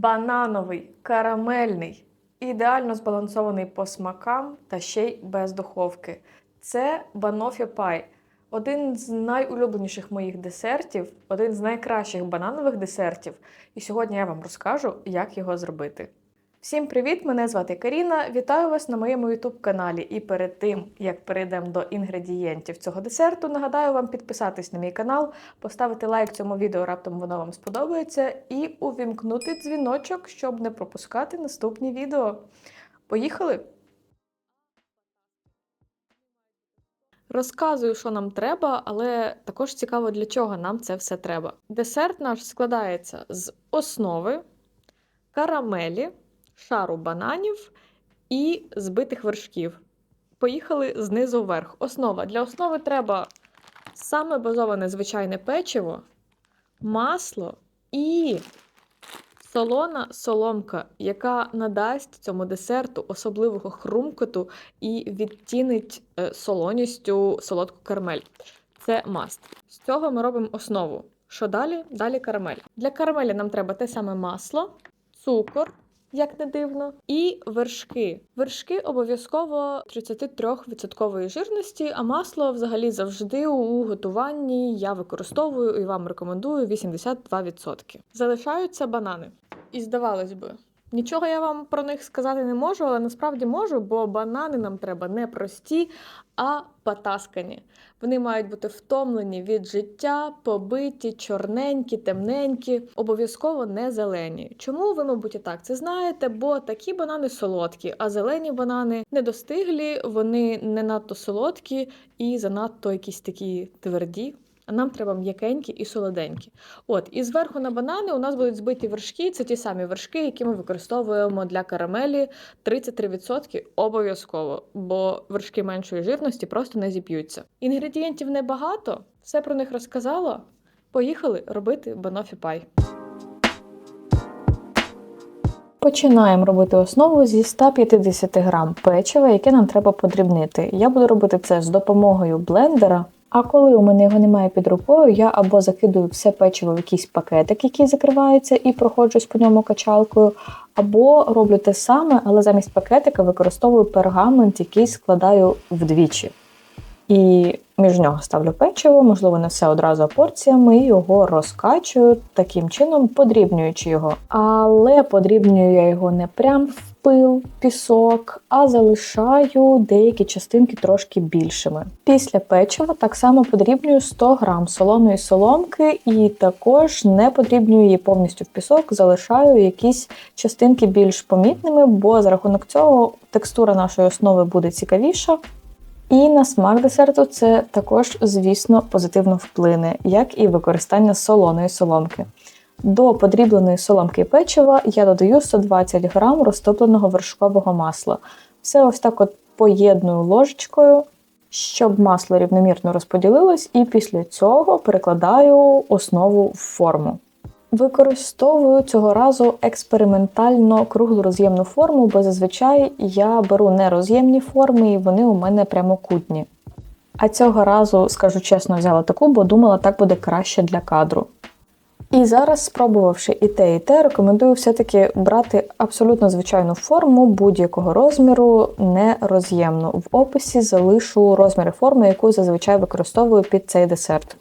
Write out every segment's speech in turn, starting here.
банановий, карамельний, ідеально збалансований по смакам та ще й без духовки. Це банофі пай. Один з найулюбленіших моїх десертів, один з найкращих бананових десертів. І сьогодні я вам розкажу, як його зробити. Всім привіт! Мене звати Каріна. Вітаю вас на моєму youtube каналі. І перед тим як перейдемо до інгредієнтів цього десерту, нагадаю вам підписатись на мій канал, поставити лайк цьому відео, раптом воно вам сподобається, і увімкнути дзвіночок, щоб не пропускати наступні відео. Поїхали! Розказую, що нам треба, але також цікаво, для чого нам це все треба. Десерт наш складається з основи, карамелі, шару бананів і збитих вершків. Поїхали знизу вверх. Основа. Для основи треба саме базоване звичайне печиво, масло і солона соломка, яка надасть цьому десерту особливого хрумкоту і відтінить е, солоністю солодку карамель. Це маст. З цього ми робимо основу. Що далі? Далі карамель. Для карамелі нам треба те саме масло, цукор, як не дивно, і вершки. Вершки обов'язково 33% жирності, а масло взагалі завжди у готуванні я використовую і вам рекомендую 82%. Залишаються банани. І здавалось би, нічого я вам про них сказати не можу, але насправді можу, бо банани нам треба не прості, а потаскані. Вони мають бути втомлені від життя, побиті, чорненькі, темненькі, обов'язково не зелені. Чому ви, мабуть, і так це знаєте? Бо такі банани солодкі, а зелені банани недостиглі, вони не надто солодкі і занадто якісь такі тверді. А нам треба м'якенькі і солоденькі. От, і зверху на банани у нас будуть збиті вершки. Це ті самі вершки, які ми використовуємо для карамелі 33% обов'язково, бо вершки меншої жирності просто не зіп'ються. Інгредієнтів небагато, все про них розказала. Поїхали робити банофі пай. Починаємо робити основу зі 150 грам печива, яке нам треба подрібнити. Я буду робити це з допомогою блендера. А коли у мене його немає під рукою, я або закидую все печиво в якийсь пакетик, який закривається, і проходжусь по ньому качалкою, або роблю те саме, але замість пакетика використовую пергамент, який складаю вдвічі. І між нього ставлю печиво, можливо, не все одразу порціями, і його розкачую таким чином, подрібнюючи його. Але подрібнюю я його не прям в пил, пісок, а залишаю деякі частинки трошки більшими. Після печива так само подрібнюю 100 грам солоної соломки, і також не подрібнюю її повністю в пісок, залишаю якісь частинки більш помітними, бо за рахунок цього текстура нашої основи буде цікавіша. І на смак десерту це також, звісно, позитивно вплине, як і використання солоної соломки. До подрібленої соломки печива я додаю 120 грам розтопленого вершкового масла. Все ось так от поєдную ложечкою, щоб масло рівномірно розподілилось, і після цього перекладаю основу в форму. Використовую цього разу експериментально круглу роз'ємну форму, бо зазвичай я беру нероз'ємні форми, і вони у мене прямокутні. А цього разу, скажу чесно, взяла таку, бо думала, так буде краще для кадру. І зараз, спробувавши і те, і те, рекомендую все-таки брати абсолютно звичайну форму будь-якого розміру, нероз'ємну. В описі залишу розміри форми, яку зазвичай використовую під цей десерт.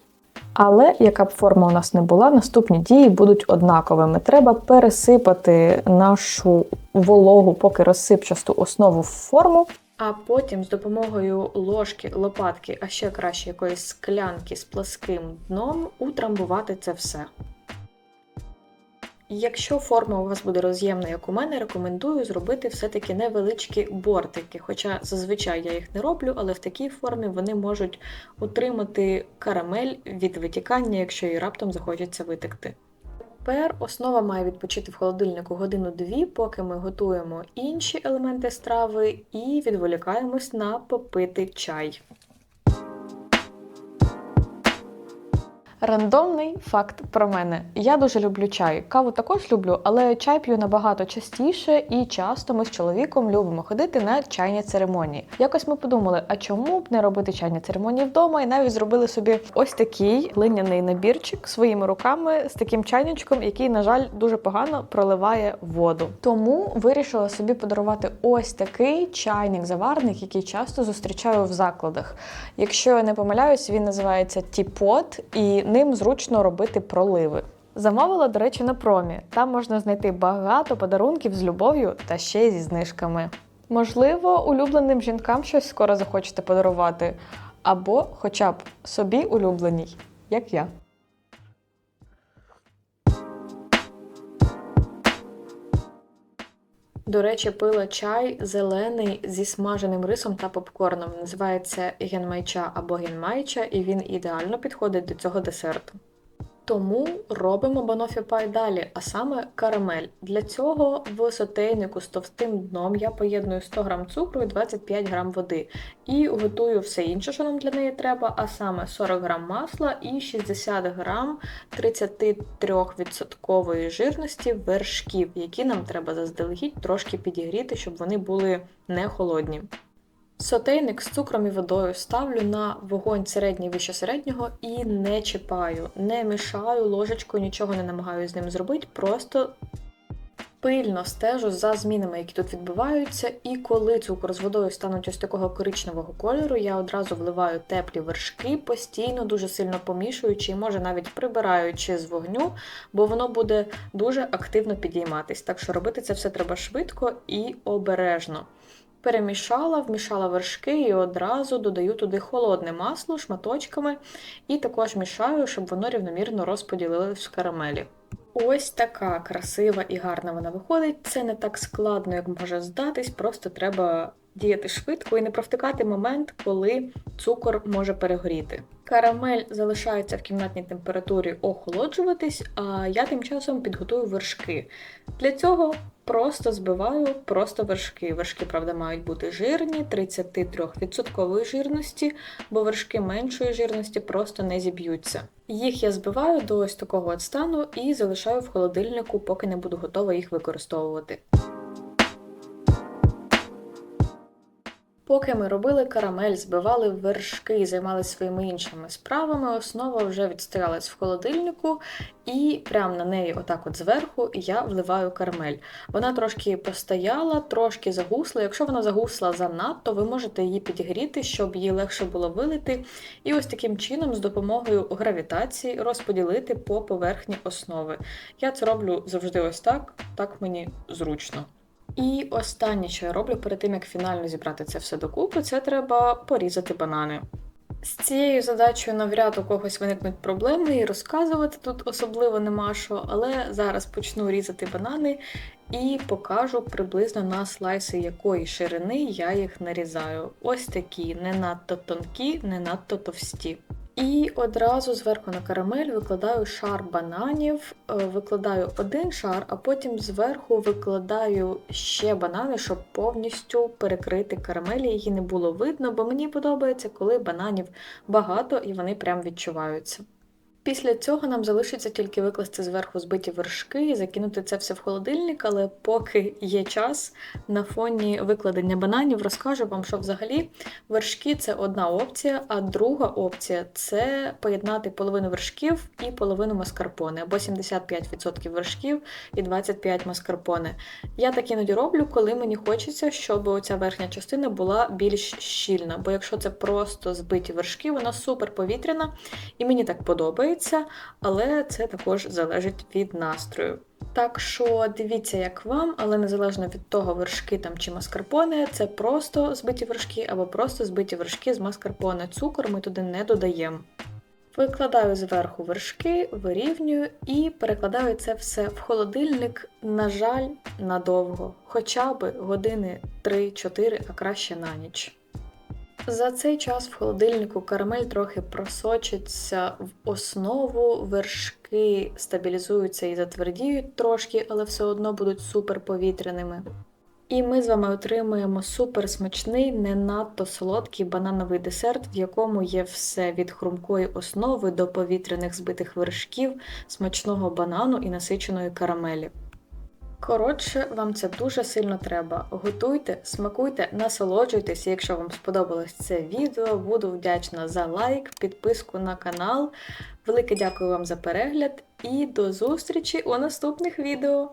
Але яка б форма у нас не була, наступні дії будуть однаковими. Треба пересипати нашу вологу, поки розсипчасту основу в форму. А потім з допомогою ложки, лопатки, а ще краще якоїсь склянки з пласким дном утрамбувати це все. Якщо форма у вас буде роз'ємна, як у мене, рекомендую зробити все-таки невеличкі бортики. Хоча зазвичай я їх не роблю, але в такій формі вони можуть утримати карамель від витікання, якщо її раптом захочеться витекти. Тепер основа має відпочити в холодильнику годину-дві, поки ми готуємо інші елементи страви і відволікаємось на попити чай. Рандомний факт про мене. Я дуже люблю чай. Каву також люблю, але чай п'ю набагато частіше і часто ми з чоловіком любимо ходити на чайні церемонії. Якось ми подумали, а чому б не робити чайні церемонії вдома, і навіть зробили собі ось такий глиняний набірчик своїми руками з таким чайничком, який, на жаль, дуже погано проливає воду. Тому вирішила собі подарувати ось такий чайник-заварник, який часто зустрічаю в закладах. Якщо я не помиляюсь, він називається тіпот і ним зручно робити проливи. Замовила, до речі, на промі. Там можна знайти багато подарунків з любов'ю та ще й зі знижками. Можливо, улюбленим жінкам щось скоро захочете подарувати, або хоча б собі улюбленій, як я. До речі, пила чай зелений зі смаженим рисом та попкорном. Називається генмайча або генмайча, і він ідеально підходить до цього десерту. Тому робимо банофі пай далі, а саме карамель. Для цього в сотейнику з товстим дном я поєдную 100 г цукру і 25 г води. І готую все інше, що нам для неї треба, а саме 40 г масла і 60 г 33% жирності вершків, які нам треба заздалегідь трошки підігріти, щоб вони були не холодні. Сотейник з цукром і водою ставлю на вогонь середній вище середнього і не чіпаю, не мішаю ложечкою, нічого не намагаюся з ним зробити, просто пильно стежу за змінами, які тут відбуваються. І коли цукор з водою стануть ось такого коричневого кольору, я одразу вливаю теплі вершки, постійно, дуже сильно помішуючи, і може навіть прибираючи з вогню, бо воно буде дуже активно підійматись. Так що робити це все треба швидко і обережно. Перемішала, вмішала вершки і одразу додаю туди холодне масло шматочками, і також мішаю, щоб воно рівномірно розподілилось в карамелі. Ось така красива і гарна вона виходить. Це не так складно, як може здатись, просто треба діяти швидко і не провтикати момент, коли цукор може перегоріти. Карамель залишається в кімнатній температурі охолоджуватись, а я тим часом підготую вершки. Для цього просто збиваю просто вершки. Вершки, правда, мають бути жирні, 33% жирності, бо вершки меншої жирності просто не зіб'ються. Їх я збиваю до ось такого от стану і залишаю в холодильнику, поки не буду готова їх використовувати. Поки ми робили карамель, збивали вершки і займалися своїми іншими справами, основа вже відстоялась в холодильнику, і прямо на неї, отак от зверху, я вливаю карамель. Вона трошки постояла, трошки загусла. Якщо вона загусла занадто, ви можете її підігріти, щоб її легше було вилити. І ось таким чином, з допомогою гравітації, розподілити по поверхні основи. Я це роблю завжди ось так, так мені зручно. І останнє, що я роблю перед тим, як фінально зібрати це все докупи, це треба порізати банани. З цією задачею навряд у когось виникнуть проблеми і розказувати тут особливо нема що, але зараз почну різати банани і покажу приблизно на слайси якої ширини я їх нарізаю. Ось такі, не надто тонкі, не надто товсті. І одразу зверху на карамель викладаю шар бананів, е, викладаю один шар, а потім зверху викладаю ще банани, щоб повністю перекрити карамелі. Її не було видно, бо мені подобається, коли бананів багато і вони прям відчуваються. Після цього нам залишиться тільки викласти зверху збиті вершки і закинути це все в холодильник, але поки є час, на фоні викладення бананів розкажу вам, що взагалі вершки це одна опція, а друга опція це поєднати половину вершків і половину маскарпоне, або 75% вершків і 25 маскарпоне. Я так іноді роблю, коли мені хочеться, щоб оця верхня частина була більш щільна, бо якщо це просто збиті вершки, вона супер повітряна і мені так подобається подобається, але це також залежить від настрою. Так що дивіться, як вам, але незалежно від того, вершки там чи маскарпоне, це просто збиті вершки або просто збиті вершки з маскарпоне. Цукор ми туди не додаємо. Викладаю зверху вершки, вирівнюю і перекладаю це все в холодильник, на жаль, надовго, хоча б години 3-4, а краще на ніч. За цей час в холодильнику карамель трохи просочиться в основу, вершки стабілізуються і затвердіють трошки, але все одно будуть супер повітряними. І ми з вами отримуємо супер смачний, не надто солодкий банановий десерт, в якому є все від хрумкої основи до повітряних збитих вершків, смачного банану і насиченої карамелі. Коротше, вам це дуже сильно треба. Готуйте, смакуйте, насолоджуйтесь. Якщо вам сподобалось це відео, буду вдячна за лайк, підписку на канал. Велике дякую вам за перегляд і до зустрічі у наступних відео!